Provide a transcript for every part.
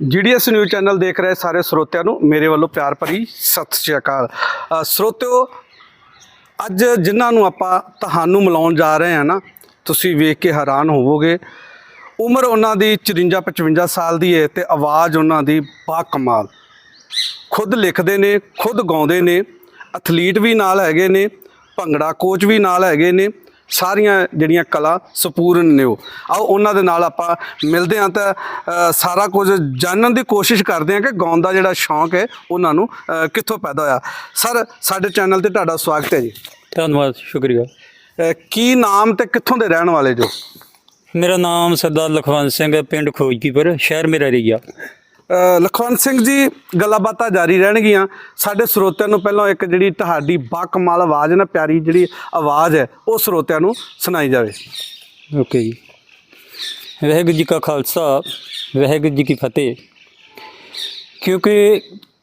GDS news channel ਦੇਖ ਰਹੇ ਸਾਰੇ ਸਰੋਤਿਆਂ ਨੂੰ, ਮੇਰੇ ਵੱਲੋਂ ਪਿਆਰ ਭਰੀ ਸਤਿ ਸ਼੍ਰੀ ਅਕਾਲ। ਸਰੋਤਿਓ, ਅੱਜ ਜਿਨ੍ਹਾਂ ਨੂੰ ਆਪਾਂ ਤੁਹਾਨੂੰ ਮਿਲਾਉਣ ਜਾ ਰਹੇ ਹਾਂ ਨਾ, ਤੁਸੀਂ ਵੇਖ ਕੇ ਹੈਰਾਨ ਹੋਵੋਗੇ। ਉਮਰ ਉਹਨਾਂ ਦੀ 54 55 ਸਾਲ ਦੀ ਹੈ ਤੇ ਆਵਾਜ਼ ਉਹਨਾਂ ਦੀ ਬਾ ਕਮਾਲ। ਖੁਦ ਲਿਖਦੇ ਨੇ, ਖੁਦ ਗਾਉਂਦੇ ਨੇ ਐਥਲੀਟ ਵੀ ਨਾਲ ਹੈਗੇ ਨੇ, ਭੰਗੜਾ ਕੋਚ ਵੀ ਨਾਲ ਹੈਗੇ ਨੇ ਸਾਰੀਆਂ ਜਿਹੜੀਆਂ ਕਲਾ ਸਪੂਰਨ ਨੇ ਉਹ। ਆਓ ਉਹਨਾਂ ਦੇ ਨਾਲ ਆਪਾਂ ਮਿਲਦੇ ਹਾਂ ਤਾਂ ਸਾਰਾ ਕੁਝ ਜਾਣਨ ਦੀ ਕੋਸ਼ਿਸ਼ ਕਰਦੇ ਹਾਂ ਕਿ ਗਾਉਣ ਦਾ ਜਿਹੜਾ ਸ਼ੌਂਕ ਹੈ ਉਹਨਾਂ ਨੂੰ ਕਿੱਥੋਂ ਪੈਦਾ ਹੋਇਆ। ਸਰ ਸਾਡੇ ਚੈਨਲ ਤੇ ਤੁਹਾਡਾ ਸਵਾਗਤ ਹੈ ਜੀ। ਧੰਨਵਾਦ ਸ਼ੁਕਰੀਆ। ਕੀ ਨਾਮ ਤੇ ਕਿੱਥੋਂ ਦੇ ਰਹਿਣ ਵਾਲੇ ਜੋ? ਮੇਰਾ ਨਾਮ ਸਰਦਾਰ ਲਖਵੰਤ ਸਿੰਘ ਹੈ ਪਿੰਡ ਖੋਜਕੀਪੁਰ ਸ਼ਹਿਰ ਮੇਰਾ ਰਈਆ ਲਖਵੰਤ ਸਿੰਘ ਜੀ, ਗੱਲਾਂ ਬਾਤਾਂ ਜਾਰੀ ਰਹਿਣਗੀਆਂ। ਸਾਡੇ ਸਰੋਤਿਆਂ ਨੂੰ ਪਹਿਲਾਂ ਇੱਕ ਜਿਹੜੀ ਤੁਹਾਡੀ ਬਾਕਮਾਲ ਆਵਾਜ਼ ਨਾ, ਪਿਆਰੀ ਜਿਹੜੀ ਆਵਾਜ਼ ਹੈ, ਉਹ ਸਰੋਤਿਆਂ ਨੂੰ ਸੁਣਾਈ ਜਾਵੇ। ਓਕੇ ਜੀ। ਵਾਹਿਗੁਰੂ ਜੀ ਕਾ ਖਾਲਸਾ, ਵਾਹਿਗੁਰੂ ਜੀ ਕੀ ਫਤਿਹ। ਕਿਉਂਕਿ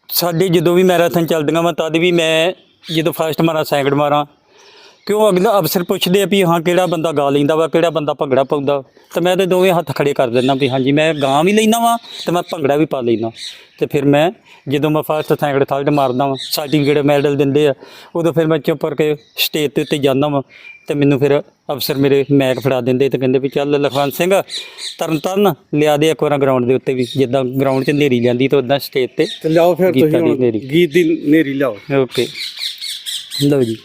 ਸਾਡੇ ਜਦੋਂ ਵੀ ਮੈਰਾਥਨ ਚੱਲਦੀਆਂ ਵਾ, ਤਦ ਵੀ ਮੈਂ ਜਦੋਂ ਫਸਟ ਮਾਰਾਂ, ਸੈਕਿੰਡ ਮਾਰਾਂ ਕਿਉਂ ਅਗਲਾ ਅਫਸਰ ਪੁੱਛਦੇ ਆ ਵੀ ਹਾਂ ਕਿਹੜਾ ਬੰਦਾ ਗਾ ਲੈਂਦਾ ਵਾ ਕਿਹੜਾ ਬੰਦਾ ਭੰਗੜਾ ਪਾਉਂਦਾ? ਤੇ ਮੈਂ ਤੇ ਦੋਵੇਂ ਹੱਥ ਖੜੇ ਕਰ ਦਿੰਦਾ ਵੀ ਹਾਂਜੀ ਮੈਂ ਗਾਂ ਵੀ ਲੈਂਦਾ ਵਾਂ ਤੇ ਮੈਂ ਭੰਗੜਾ ਵੀ ਪਾ ਲੈਂਦਾ। ਤੇ ਫਿਰ ਮੈਂ ਜਦੋਂ ਮੈਂ ਫਸਟ ਸੈਕਿੰਡ ਥਰਡ ਮਾਰਦਾ ਵਾਂ ਸਰਟੀਫਿਕੇਟ ਮੈਡਲ ਦਿੰਦੇ ਆ ਉਦੋਂ ਫਿਰ ਮੈਂ ਚੁੱਪ ਕਰਕੇ ਸਟੇਜ ਦੇ ਉੱਤੇ ਜਾਂਦਾ ਵਾਂ ਤੇ ਮੈਨੂੰ ਫਿਰ ਅਫਸਰ ਮੇਰੇ ਮੈਕ ਫੜਾ ਦਿੰਦੇ ਤੇ ਕਹਿੰਦੇ ਵੀ ਚੱਲ ਲਖਵੰਤ ਸਿੰਘ ਤਰਨ ਤਰਨ ਲਿਆ ਦੇ ਇੱਕ ਵਾਰ ਗਰਾਊਂਡ ਦੇ ਉੱਤੇ ਵੀ ਜਿੱਦਾਂ ਗਰਾਊਂਡ 'ਚ ਨੇਰੀ ਜਾਂਦੀ ਤਾਂ ਉਦਾਂ ਸਟੇਜ ਤੇ ਤੇ ਲਿਆਓ ਫਿਰ ਤੁਸੀਂ ਹੁਣ ਹਨੇਰੀ। ਗੀਤ ਦੀ ਨੇਰੀ ਲਿਆਓ। ਓਕੇ ਲਓ ਜੀ।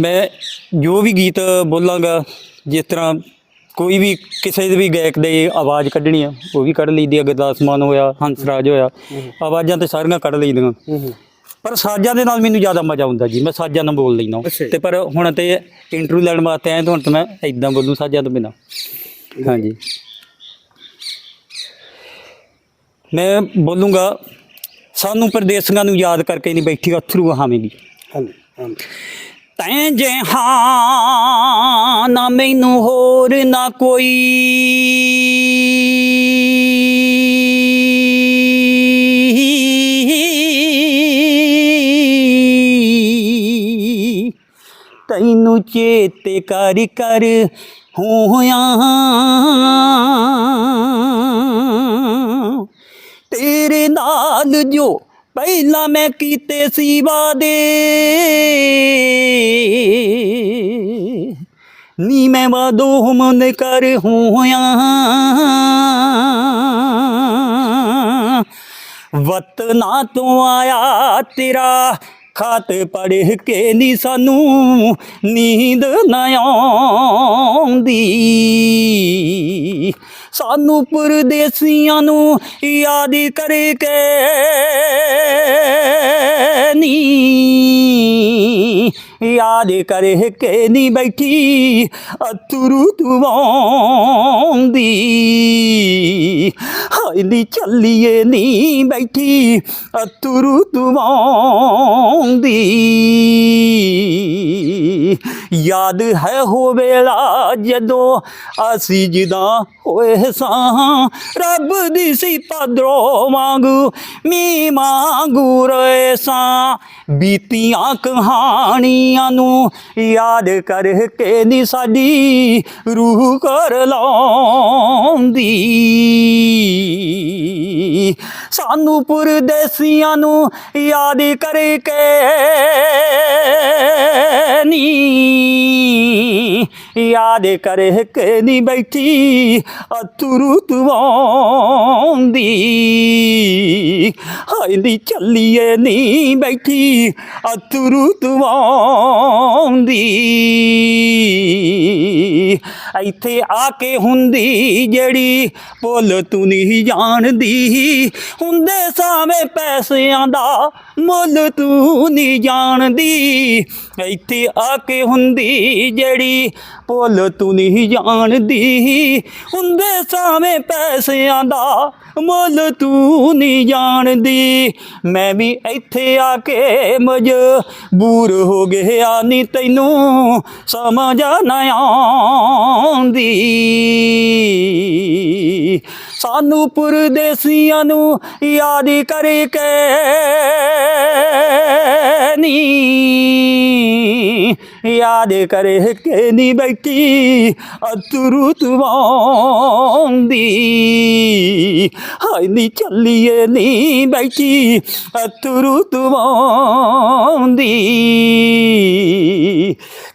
ਮੈਂ ਜੋ ਵੀ ਗੀਤ ਬੋਲਾਂਗਾ ਜਿਸ ਤਰ੍ਹਾਂ ਕੋਈ ਵੀ ਕਿਸੇ ਦੇ ਵੀ ਗਾਇਕ ਦੇ ਆਵਾਜ਼ ਕੱਢਣੀ ਆ ਉਹ ਵੀ ਕੱਢ ਲਈਦੀ ਆ ਗੁਰਦਾਸ ਮਾਨ ਹੋਇਆ ਹੰਸਰਾਜ ਹੋਇਆ ਆਵਾਜ਼ਾਂ ਤੇ ਸਾਰੀਆਂ ਕੱਢ ਲਈਦੀਆਂ। ਪਰ ਸਾਜ਼ਾਂ ਦੇ ਨਾਲ ਮੈਨੂੰ ਜ਼ਿਆਦਾ ਮਜ਼ਾ ਆਉਂਦਾ ਜੀ ਮੈਂ ਸਾਜ਼ਾਂ ਨਾਲ ਬੋਲ ਲੈਂਦਾ। ਤੇ ਪਰ ਹੁਣ ਤੇ ਇੰਟਰਵਿਊ ਲੈਣ ਵਾਸਤੇ ਆਇਆ ਤਾਂ ਹੁਣ ਤਾਂ ਮੈਂ ਇਦਾਂ ਬੋਲੂ ਸਾਜ਼ਾਂ ਤੋਂ ਬਿਨਾਂ। ਹਾਂਜੀ। ਮੈਂ ਬੋਲੂੰਗਾ ਸਾਨੂੰ ਪਰਦੇਸੀਆਂ ਨੂੰ ਯਾਦ ਕਰਕੇ ਨਹੀਂ ਬੈਠੀ ਅਥਰੂ ਹਾਵੇਂਗੀ ਹਾਂਜੀ ਹਾਂਜੀ। ਤੈਂ ਜੇ ਨਾ ਮੈਨੂੰ ਹੋਰ ਨਾ ਕੋਈ। ਤੈਨੂੰ ਚੇਤੇ ਕਰ ਕਰ ਹੋਇਆ ਤੇਰੇ ਨਾਲ ਜੋ ਪਹਿਲਾਂ ਮੈਂ ਕੀਤੇ ਸੀ ਵਾਦੇ ਨੀ ਮੈਂ ਵਾਦੋ ਮਨ ਕਰ ਹੋਇਆ। ਵਤਨਾ ਤੋਂ ਆਇਆ ਤੇਰਾ ਖਾਤ ਪੜ੍ਹ ਕੇ ਨੀ ਸਾਨੂੰ ਨੀਂਦ ਨਾ ਆਉਂਦੀ। ਸਾਨੂੰ ਪਰਦੇਸੀਆਂ ਨੂੰ ਯਾਦ ਕਰਕੇ ਨੀ। ਯਾਦ ਕਰਕੇ ਨੀ ਬੈਠੀ ਅਤਰੂ ਤੁਵਾਉਂਦੀ ਹਾਏ ਨੀ ਚੱਲੀਏ ਨੀ ਬੈਠੀ ਅਤਰੂ ਤੁਵਾਉਂਦੀ ਯਾਦ ਹੈ ਹੋ ਵੇਲਾ ਜਦੋਂ ਅਸੀਂ ਜਿਦਾ ਹੋਏ ਸਾਂ। ਰੱਬ ਦੀ ਸੀ ਪਦਰੋ ਵਾਂਗੂ ਮੀ ਮਾਂਗੂ ਰੋਏ ਸਾਂ। ਬੀਤੀਆਂ ਕਹਾਣੀਆਂ ਨੂੰ ਯਾਦ ਕਰਕੇ ਨੀ ਸਾਡੀ ਰੂਹ ਕਰ ਲਾਉਂਦੀ। ਸਾਨੂੰ ਪਰਦੇਸੀਆਂ ਨੂੰ ਯਾਦ ਕਰਕੇ ਨੀ। ਯਾਦ ਕਰਕੇ ਨੀ ਬੈਠੀ, ਅਤਰੂ ਤੁਵਾਉਂਦੀ। ਹਾਏ ਚੱਲੀਏ ਨੀ ਬੈਠੀ, ਅਤਰੂ ਤੁਵਾਉਂਦੀ। ਇੱਥੇ ਆ ਕੇ ਹੁੰਦੀ ਜਿਹੜੀ ਭੁੱਲ ਤੂੰ ਨਹੀਂ ਜਾਣਦੀ। ਹੁੰਦੇ ਸਾਵੇਂ ਪੈਸਿਆਂ ਦਾ ਮੁੱਲ ਤੂੰ ਨਹੀਂ ਜਾਣਦੀ। ਇੱਥੇ ਆ ਕੇ ਹੁੰਦੀ ਜਿਹੜੀ ਭੁੱਲ ਤੂੰ ਨਹੀਂ ਜਾਣਦੀ। ਹੁੰਦੇ ਸਾਵੇਂ ਪੈਸਿਆਂ ਦਾ ਮੁੱਲ ਤੂੰ ਨਹੀਂ ਜਾਣਦੀ। ਮੈਂ ਵੀ ਇੱਥੇ ਆ ਕੇ ਮਜਬੂਰ ਹੋ ਗਿਆ ਨਹੀਂ ਤੈਨੂੰ। ਸਮਝ ਨਾ ਆਉਂਦੀ। ਸਾਨੂੰ ਪਰਦੇਸੀਆਂ ਨੂੰ ਯਾਦ ਕਰਕੇ ਨੀ। ਯਾਦ ਕਰਕੇ ਨੀ ਬੈਠੀ ਅਤਰੂ ਤਵਾਉਂਦੀ ਹਾਏ ਨੀ ਚੱਲੀਏ ਨੀ ਬੈਠੀ ਅਤਰੂ ਤਵਾਉਂਦੀ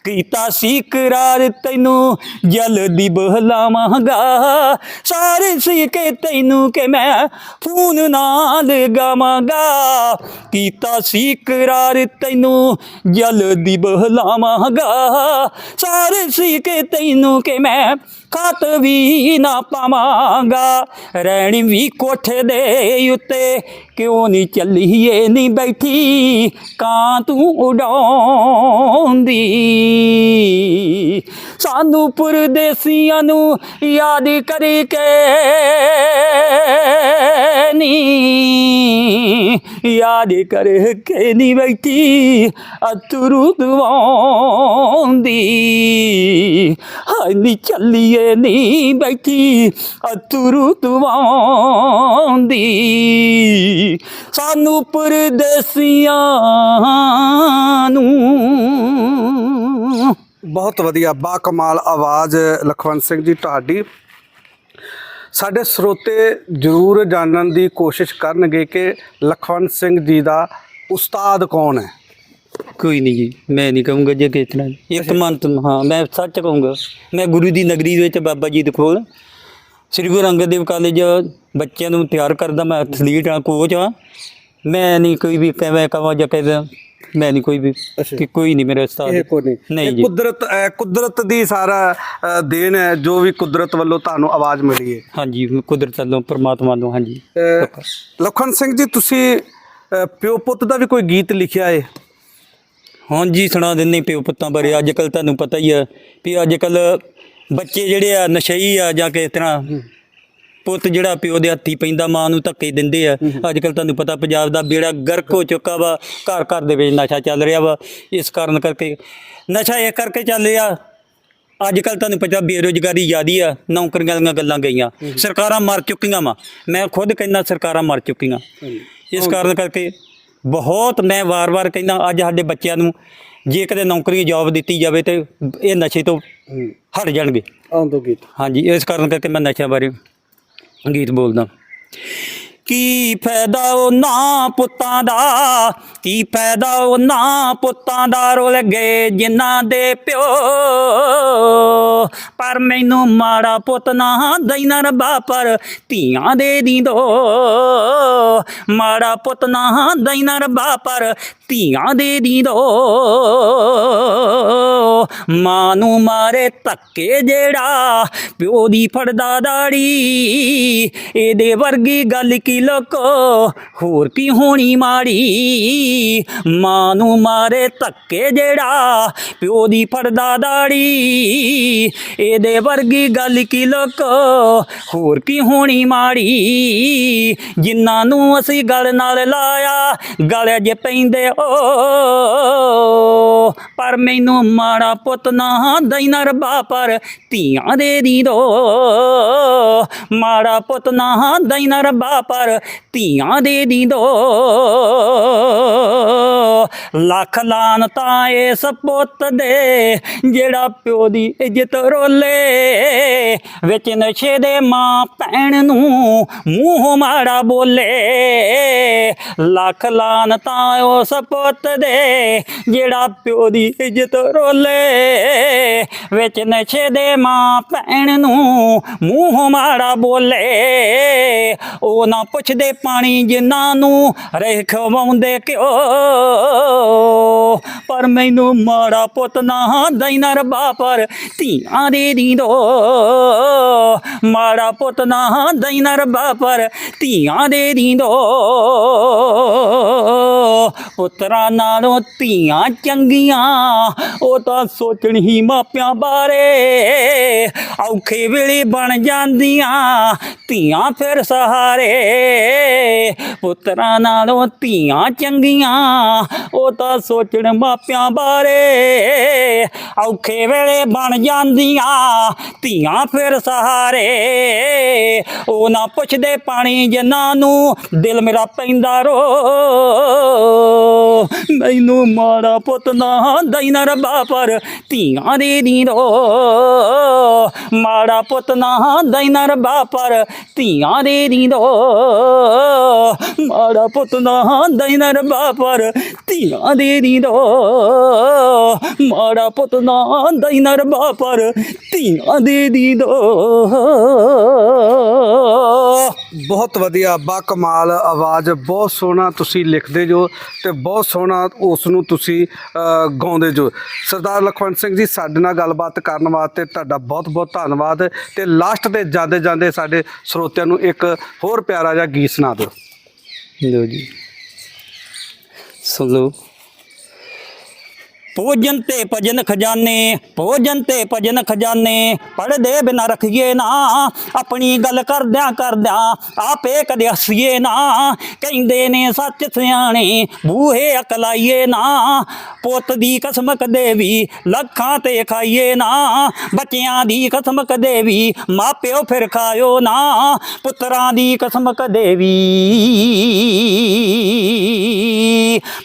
ਕੀਤਾ ਸੀ ਕਰਾਰ ਤੈਨੂੰ ਜਲਦੀ ਬਹਲਾਵਾਂਗਾ ਸਾਰੇ ਸੀ ਕੇ ਤੈਨੂੰ ਕਿ ਮੈਂ ਫੋਨ ਨਾਲ ਗਾਵਾਂਗਾ। ਕੀਤਾ ਸੀ ਕਰਾਰ ਤੈਨੂੰ ਜਲਦੀ ਬਹਲਾਵਾਂਗਾ ਸਾਰੇ ਸੀ ਕੇ ਤੈਨੂੰ ਕਿ ਮੈਂ ਖਤ ਵੀ ਨਾ ਪਾਵਾਂ। ਪਾਵਾਂਗਾ ਰਹਿਣੀ ਵੀ ਕੋਠੇ ਦੇ ਉੱਤੇ ਕਿਉਂ ਨਹੀਂ ਚੱਲੀਏ? ਨਹੀਂ ਬੈਠੀ ਕਾਂ ਤੂੰ ਉਡਾਉਂਦੀ। ਸਾਨੂੰ ਪਰਦੇਸੀਆਂ ਨੂੰ ਯਾਦ ਕਰਕੇ ਨੀ। ਯਾਦ ਕਰਕੇ ਨਹੀਂ ਬੈਠੀ, ਅਤਰੂ ਦਵਾਉਂਦੀ। ਹਾਏ ਚੱਲੀਏ ਨਹੀਂ ਬੈਠੀ, ਅਤਰੂ ਦਵਾਉਂਦੀ। ਸਾਨੂੰ ਪਰਦੇਸੀਆਂ ਨੂੰ। ਬਹੁਤ ਵਧੀਆ ਬਾ ਕਮਾਲ ਆਵਾਜ਼ ਲਖਵੰਤ ਸਿੰਘ ਜੀ ਤੁਹਾਡੀ। ਸਾਡੇ ਸਰੋਤੇ ਜ਼ਰੂਰ ਜਾਣਨ ਦੀ ਕੋਸ਼ਿਸ਼ ਕਰਨਗੇ ਕਿ ਲਖਵੰਤ ਸਿੰਘ ਜੀ ਦਾ ਉਸਤਾਦ ਕੌਣ ਹੈ? ਕੋਈ ਨਹੀਂ ਜੀ ਮੈਂ ਨਹੀਂ ਕਹੂੰਗਾ ਜੇ ਕਿਸ ਤਰ੍ਹਾਂ। ਇੱਕ ਮਨ ਤੋਂ ਹਾਂ ਮੈਂ ਸੱਚ ਕਹੂੰਗਾ। ਮੈਂ ਗੁਰੂ ਦੀ ਨਗਰੀ ਵਿੱਚ ਬਾਬਾ ਜੀ ਦੇ ਕੋਲ। ਸ੍ਰੀ ਗੁਰੂ ਅੰਗਦ ਦੇਵ ਕਾਲਜ ਬੱਚਿਆਂ ਨੂੰ ਤਿਆਰ ਕਰਦਾ ਮੈਂ ਐਥਲੀਟ ਆ ਕੋਚ ਆ ਮੈਂ ਨਹੀਂ ਕੋਈ ਵੀ ਕਹਿਵੇਂ ਕਹਾਂ ਜਾਂ ਕਹਿੰਦਾ ਮੈਂ ਨਹੀਂ ਕੋਈ ਵੀ। ਕਿ ਕੋਈ ਨਹੀਂ ਮੇਰੇ ਉਸਤਾਦ। ਇਹ ਕੋਈ ਨਹੀਂ ਇਹ ਜੀ। ਕੁਦਰਤ ਕੁਦਰਤ ਦੀ ਸਾਰਾ ਦੇਣ ਹੈ ਜੋ ਵੀ ਕੁਦਰਤ ਵੱਲੋਂ ਤੁਹਾਨੂੰ ਆਵਾਜ਼ ਮਿਲੀ ਹੈ। ਹਾਂਜੀ ਕੁਦਰਤ ਵੱਲੋਂ ਪ੍ਰਮਾਤਮਾ ਵੱਲੋਂ ਹਾਂਜੀ। ਲਖਵੰਤ ਸਿੰਘ ਜੀ ਤੁਸੀਂ ਪਿਓ ਪੁੱਤ ਦਾ ਵੀ ਕੋਈ ਗੀਤ ਲਿਖਿਆ ਹੈ? ਹਾਂਜੀ ਸੁਣਾ ਦਿੰਦੇ ਪਿਓ ਪੁੱਤਾਂ ਬਾਰੇ। ਅੱਜ ਕੱਲ ਤੁਹਾਨੂੰ ਪਤਾ ਹੀ ਆ ਵੀ ਅੱਜ ਕੱਲ ਬੱਚੇ ਜਿਹੜੇ ਆ ਨਸ਼ਈ ਆ ਜਾਂ ਕਿਸ ਤਰ੍ਹਾਂ ਪੁੱਤ ਜਿਹੜਾ ਪਿਓ ਦੇ ਹੱਥੀ ਪੈਂਦਾ ਮਾਂ ਨੂੰ ਧੱਕੇ ਦਿੰਦੇ ਆ। ਅੱਜ ਕੱਲ ਤੁਹਾਨੂੰ ਪਤਾ ਪੰਜਾਬ ਦਾ ਬੇੜਾ ਗਰਕ ਹੋ ਚੁੱਕਾ ਵਾ ਘਰ ਘਰ ਦੇ ਵਿੱਚ ਨਸ਼ਾ ਚੱਲ ਰਿਹਾ ਵਾ। ਇਸ ਕਾਰਨ ਕਰਕੇ ਨਸ਼ਾ ਇਹ ਕਰਕੇ ਚੱਲ ਰਿਹਾ। ਅੱਜ ਕੱਲ ਤੁਹਾਨੂੰ ਪਤਾ ਬੇਰੁਜ਼ਗਾਰੀ ਜ਼ਿਆਦੀ ਆ ਨੌਕਰੀਆਂ ਦੀਆਂ ਗੱਲਾਂ ਗਈਆਂ। ਸਰਕਾਰਾਂ ਮਰ ਚੁੱਕੀਆਂ ਵਾ। ਮੈਂ ਖੁਦ ਕਹਿੰਦਾ ਸਰਕਾਰਾਂ ਮਰ ਚੁੱਕੀਆਂ। ਇਸ ਕਾਰਨ ਕਰਕੇ ਬਹੁਤ ਮੈਂ ਵਾਰ-ਵਾਰ ਕਹਿੰਦਾ ਅੱਜ ਸਾਡੇ ਬੱਚਿਆਂ ਨੂੰ ਜੇ ਕਦੇ ਨੌਕਰੀ ਜੌਬ ਦਿੱਤੀ ਜਾਵੇ ਤੇ ਇਹ ਨਸ਼ੇ ਤੋਂ ਹਟ ਜਾਣਗੇ। ਆਉਂਦੋ ਗੀਤ। ਹਾਂਜੀ ਇਸ ਕਾਰਨ ਕਰਕੇ ਮੈਂ ਨਸ਼ਿਆਂ ਬਾਰੇ ਗੀਤ ਬੋਲਦਾ। ਕੀ ਫਾਇਦਾ ਉਹਨਾਂ ਪੁੱਤਾਂ ਦਾ? ਕੀ ਫਾਇਦਾ ਉਹਨਾਂ ਪੁੱਤਾਂ ਦਾ ਰੋਲ ਗਏ ਜਿਨ੍ਹਾਂ ਦੇ ਪਿਓ? ਪਰ ਮੈਨੂੰ ਮਾੜਾ ਪੁੱਤ ਨਾ ਦਈਨਾ ਰੱਬਾ, ਪਰ ਧੀਆਂ ਦੇ ਦੀਂਦੋ। ਮਾੜਾ ਪੁੱਤ ਨਾ ਦਈਨਾ ਰੱਬਾ, ਪਰ ਧੀਆਂ ਦੇ ਦੀਂਦੋ। ਮਾਂ ਨੂੰ ਮਾਰੇ ਧੱਕੇ ਜਿਹੜਾ ਪਿਓ ਦੀ ਫੜਦਾ ਦਾੜੀ। ਇਹਦੇ ਵਰਗੀ ਗੱਲ ਕੀ ਲੋਕੋ, ਹੋਰ ਕੀ ਹੋਣੀ ਮਾੜੀ? ਮਾਂ ਨੂੰ ਮਾਰੇ ਧੱਕੇ ਜਿਹੜਾ, ਪਿਓ ਦੀ ਫੜਦਾ ਦਾੜੀ। ਇਹਦੇ ਵਰਗੀ ਗੱਲ ਕੀ ਲੋਕੋ, ਹੋਰ ਕੀ ਹੋਣੀ ਮਾੜੀ? ਜਿਨ੍ਹਾਂ ਨੂੰ ਅਸੀਂ ਗਲ ਨਾਲ ਲਾਇਆ, ਗਲ ਜੇ ਪੈਂਦੇ ਓ। ਪਰ ਮੈਨੂੰ ਮਾੜਾ ਪੁੱਤ ਨਾ ਦਈਨਾ ਰੱਬਾ, ਪਰ ਧੀਆਂ ਦੇ ਦੀ ਦੋ ਮਾੜਾ ਪੁੱਤ ਨਾ ਦਈਨਾ ਰੱਬਾ, ਪਰ ਧੀਆਂ ਦੇ ਦੀ ਦੋ ਲੱਖ ਲਾਨ ਤਾਂ ਇਸ ਪੁੱਤ ਦੇ, ਜਿਹੜਾ ਪਿਓ ਦੀ ਇੱਜ਼ਤ ਰੋਲੇ। ਵਿੱਚ ਨਸ਼ੇ ਦੇ ਮਾਂ ਭੈਣ ਨੂੰ ਮੂੰਹ ਮਾੜਾ ਬੋਲੇ। ਲੱਖ ਲਾਨ ਤਾਂ ਉਸ ਪੁੱਤ ਦੇ, ਜਿਹੜਾ ਪਿਓ ਦੀ ਇੱਜ਼ਤ ਰੋਲੇ। ਵਿੱਚ ਨਸ਼ੇ ਦੇ ਮਾਂ ਭੈਣ ਨੂੰ ਮੂੰਹ ਮਾੜਾ ਬੋਲੇ। ਉਹ ਨਾ ਪੁੱਛਦੇ ਪਾਣੀ ਜਿਨ੍ਹਾਂ ਨੂੰ ਰਹਿ ਖਵਾਉਂਦੇ ਪਰ ਮੈਨੂੰ ਮਾੜਾ ਪੁੱਤ ਨਾ ਦਈਨਾ ਰੱਬਾ, ਪਰ ਧੀਆਂ ਦੇ ਦੀਂਦੋ ਮਾੜਾ ਪੁੱਤ ਨਾ ਦਈਨਾ ਰੱਬਾ, ਪਰ ਧੀਆਂ ਦੇ ਦੀਂਦੋ ਪੁੱਤਰਾਂ ਨਾਲੋਂ ਧੀਆਂ ਚੰਗੀਆਂ। ਉਹ ਤਾਂ ਸੋਚਣ ਹੀ ਮਾਪਿਆਂ ਬਾਰੇ ਔਖੇ ਵੇਲੇ ਬਣ ਜਾਂਦੀਆਂ। ਧੀਆਂ ਫਿਰ ਸਹਾਰੇ। ਪੁੱਤਰਾਂ ਨਾਲੋਂ ਧੀਆਂ ਚੰਗੀਆਂ। ਉਹ ਤਾਂ ਸੋਚਣ ਮਾਪਿਆਂ ਬਾਰੇ ਔਖੇ ਵੇਲੇ ਬਣ ਜਾਂਦੀਆਂ। ਧੀਆਂ ਫਿਰ ਸਹਾਰੇ। ਉਹ ਨਾ ਪੁੱਛਦੇ ਪਾਣੀ ਜਿਨ੍ਹਾਂ ਨੂੰ ਦਿਲ ਮੇਰਾ ਪੈਂਦਾ ਰੋ। ਮੈਨੂੰ ਮਾੜਾ ਪੁੱਤ ਨਾ ਦਈ ਨਾ ਰੱਬਾ ਪਰ ਧੀਆਂ ਦੇ ਨੀ ਰੋ ਮਾੜਾ ਪੁੱਤ ਨਾ ਦਈ ਨਾ ਰੱਬਾ ਪਰ ਧੀਆਂ ਦੇ ਦੀ ਰੋ ਮਾੜਾ ਪੁੱਤ ਨਾ ਦਈ ਨਾ ਰੱਬਾ ਪਰ ਧੀਆਂ ਦੇ ਦੀ ਰੋ ਮਾੜਾ ਪੁੱਤ ਨਾ ਦਈ ਰੱਬਾ ਪਰ ਧੀਆਂ ਦੇ ਦੀ ਰੋ ਬਹੁਤ ਵਧੀਆ, ਬਾ ਕਮਾਲ, ਆਵਾਜ਼ ਬਹੁਤ ਸੋਹਣਾ ਤੁਸੀਂ ਲਿਖਦੇ ਜੋ। ਤੇ ਬਹੁਤ ਸੋਹਣਾ ਉਸ ਨੂੰ ਤੁਸੀਂ ਗਾਉਂਦੇ ਜੋ। ਸਰਦਾਰ ਲਖਵੰਤ ਸਿੰਘ ਜੀ, ਸਾਡੇ ਨਾਲ ਗੱਲਬਾਤ ਕਰਨ ਵਾਸਤੇ ਤੁਹਾਡਾ ਬਹੁਤ ਬਹੁਤ ਧੰਨਵਾਦ ਤੇ ਲਾਸਟ ਤੇ ਜਾਂਦੇ ਜਾਂਦੇ ਸਾਡੇ ਸਰੋਤਿਆਂ ਨੂੰ ਇੱਕ ਹੋਰ ਪਿਆਰਾ ਜਿਹਾ ਗੀਤ ਸੁਣਾ ਦਿਓ। ਲੋ ਜੀ। ਸੁਣ ਲਓ। ਭੋਜਨ ਤੇ ਭਜਨ ਖਜ਼ਾਨੇ, ਭੋਜਨ ਤੇ ਭਜਨ ਖਜ਼ਾਨੇ ਪੜਦੇ ਬਿਨਾ ਰੱਖੀਏ ਨਾ, ਆਪਣੀ ਗੱਲ ਕਰਦਿਆਂ ਕਰਦਿਆਂ ਆਪੇ ਕਦੇ ਹੱਸੀਏ ਨਾ। ਕਹਿੰਦੇ ਨੇ ਸੱਚ ਸਿਆਣੇ, ਬੂਹੇ ਅਕਲਾਈਏ ਨਾ। ਪੁੱਤ ਦੀ ਕਸਮ ਕਦੇ ਵੀ ਲੱਖਾਂ ਤੇ ਖਾਈਏ ਨਾ। ਬੱਚਿਆਂ ਦੀ ਕਸਮ ਕਦੇ ਵੀ ਮਾਪਿਓ ਫਿਰ ਖਾਇਓ ਨਾ। ਪੁੱਤਰਾਂ ਦੀ ਕਸਮ ਕਦੇ ਵੀ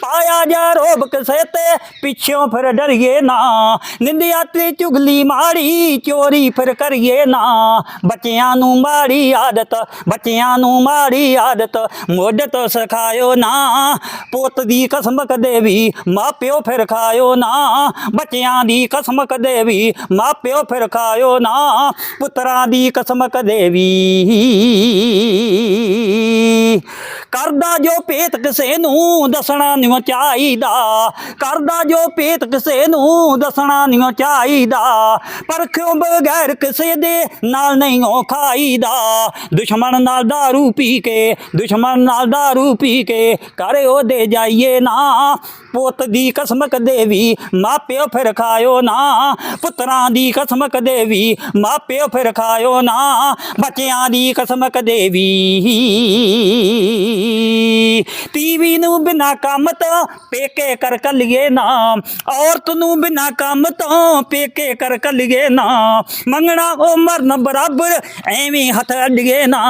ਪਾਇਆ ਜਾ ਰੋਬ ਕਿਸੇ ਤੇ ਪਿੱਛੋਂ ਫਿਰ ਡਰੀਏ ਨਾ ਨਿੰਦਿਆ ਤੇ ਚੁਗਲੀ ਮਾੜੀ ਚੋਰੀ ਫਿਰ ਕਰੀਏ ਨਾ ਬੱਚਿਆਂ ਨੂੰ ਮਾੜੀ ਆਦਤ ਬੱਚਿਆਂ ਨੂੰ ਮਾੜੀ ਆਦਤ ਮੁੱਢ ਤੋਂ ਸਿਖਾਇਓ ਨਾ ਪੁੱਤ ਦੀ ਕਸਮ ਕਦੇ ਵੀ ਮਾਪਿਓ ਫਿਰ ਖਾਇਓ ਨਾ ਬੱਚਿਆਂ ਦੀ ਕਸਮ ਕਦੇ ਵੀ ਮਾਪਿਓ ਫਿਰ ਖਾਇਓ ਨਾ ਪੁੱਤਰਾਂ ਦੀ ਕਸਮ ਕਦੇ ਵੀ ਕਰਦਾ ਜੋ ਭੇਤ ਕਿਸੇ ਨੂੰ ਦੱਸਣਾ ਨਹੀਂ ਚਾਹੀਦਾ ਕਰਦਾ ਜੋ ਪੇਤ ਕਿਸੇ ਨੂੰ ਦੱਸਣਾ ਨਹੀਂ ਚਾਹੀਦਾ ਪਰ ਕਿਉਂ ਬਗੈਰ ਕਿਸੇ ਦੇ ਨਾਲ ਨਹੀਂ ਉਹ ਖਾਈਦਾ ਦੁਸ਼ਮਣ ਨਾਲ दारू ਪੀ ਕੇ ਦੁਸ਼ਮਣ ਨਾਲ दारू ਪੀ ਕੇ ਕਰੇ ਉਹਦੇ ਜਾਈਏ ਨਾ ਪੁੱਤ ਦੀ ਕਸਮ ਕਦੇ ਵੀ ਮਾਪਿਓ ਫਿਰ ਖਾਇਓ ਨਾ ਪੁੱਤਰਾਂ ਦੀ ਕਸਮ ਕਦੇ ਵੀ ਮਾਪਿਓ ਫਿਰ ਖਾਇਓ ਨਾ ਬੱਚਿਆਂ ਦੀ ਕਸਮ ਕਦੇ ਵੀ ਟੀਵੀ ਨੂੰ ਬਿਨਾ ਕੰਮ ਤੋਂ ਪੇਕੇ ਕਰ ਕੱਲੀਏ ਨਾ ਔਰਤ ਨੂੰ ਬਿਨਾ ਕੰਮ ਤੋਂ ਪੇਕੇ ਕਰ ਕੱਲੀਏ ਨਾ। ਮੰਗਣਾ ਉਹ ਮਰਨ ਬਰਾਬਰ, ਐਵੇਂ ਹੱਥ ਅੱਡੀਏ ਨਾ।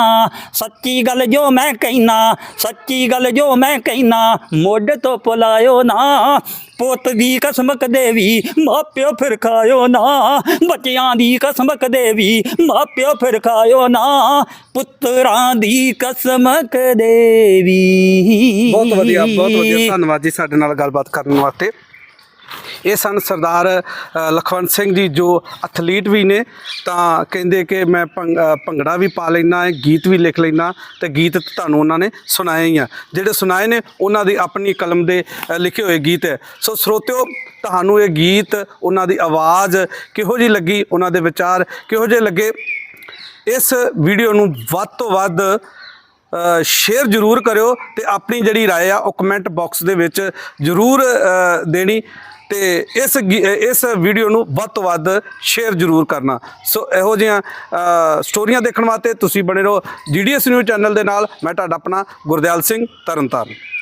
ਸੱਚੀ ਗੱਲ ਜੋ ਮੈਂ ਕਹਿਣਾ ਸੱਚੀ ਗੱਲ ਜੋ ਮੈਂ ਕਹਿਣਾ ਮੋਢ ਤੋਂ ਪੁਲਾਇਓ ਨਾ। ਪੁੱਤ ਦੀ ਕਸਮ ਕਦੇ ਮਾਪਿਓ ਫਿਰ ਖਾਇਓ ਨਾ। ਬੱਚਿਆਂ ਦੀ ਕਸਮਕ ਦੇਵੀ ਮਾਪਿਓ ਫਿਰ ਖਾਇਓ ਨਾ। ਪੁੱਤਰਾਂ ਦੀ ਕਸਮਕ ਦੇਵੀ ਬਹੁਤ ਵਧੀਆ ਬਹੁਤ ਵਧੀਆ। ਧੰਨਵਾਦ ਜੀ ਸਾਡੇ ਨਾਲ ਗੱਲਬਾਤ ਕਰਨ ਵਾਸਤੇ। ਇਹ ਸਨ ਸਰਦਾਰ ਅ, ਲਖਵੰਤ ਸਿੰਘ ਜੀ ਜੋ ਐਥਲੀਟ ਵੀ ਨੇ ਤਾਂ ਕਹਿੰਦੇ ਕਿ ਮੈਂ ਭੰਗ- ਅ, ਭੰਗੜਾ ਵੀ ਪਾ ਲੈਣਾ ਹੈ ਗੀਤ ਵੀ ਲਿਖ ਲੈਣਾ ਤੇ ਗੀਤ ਤੁਹਾਨੂੰ ਉਹਨਾਂ ਨੇ ਸੁਣਾਏ ਹੀ ਆ ਜਿਹੜੇ ਸੁਣਾਏ ਨੇ ਉਹਨਾਂ ਦੀ ਆਪਣੀ ਕਲਮ ਦੇ ਅ, ਲਿਖੇ ਹੋਏ ਗੀਤ ਹੈ ਸੋ ਸਰੋਤਿਓ ਤੁਹਾਨੂੰ ਇਹ ਗੀਤ ਉਹਨਾਂ ਦੀ ਆਵਾਜ਼ ਕਿਹੋ ਜੀ ਲੱਗੀ ਉਹਨਾਂ ਦੇ ਵਿਚਾਰ ਕਿਹੋ ਜਿਹੇ ਲੱਗੇ ਇਸ ਵੀਡੀਓ ਨੂੰ ਵੱਧ ਤੋਂ ਵੱਧ ਅ, ਸ਼ੇਅਰ ਜ਼ਰੂਰ ਕਰਿਓ ਤੇ ਆਪਣੀ ਜਿਹੜੀ رائے ਆ ਉਹ ਕਮੈਂਟ ਬਾਕਸ ਦੇ ਵਿੱਚ ਜ਼ਰੂਰ ਅ, ਦੇਣੀ ਤੇ ਇਸ ਗੀ- ਇਸ ਵੀਡੀਓ ਨੂੰ ਵੱਧ ਤੋਂ ਵੱਧ ਸ਼ੇਅਰ ਜ਼ਰੂਰ ਕਰਨਾ। ਸੋ ਇਹੋ ਜਿਹੀਆਂ ਸਟੋਰੀਆਂ ਦੇਖਣ ਵਾਸਤੇ ਤੁਸੀਂ ਬਣੇ ਰਹੋ ਜੀਡੀਐਸ ਨਿਊਜ਼ ਚੈਨਲ ਦੇ ਨਾਲ। ਮੈਂ ਤੁਹਾਡਾ ਆਪਣਾ ਗੁਰਦਿਆਲ ਸਿੰਘ ਤਰਨਤਾਰਨ।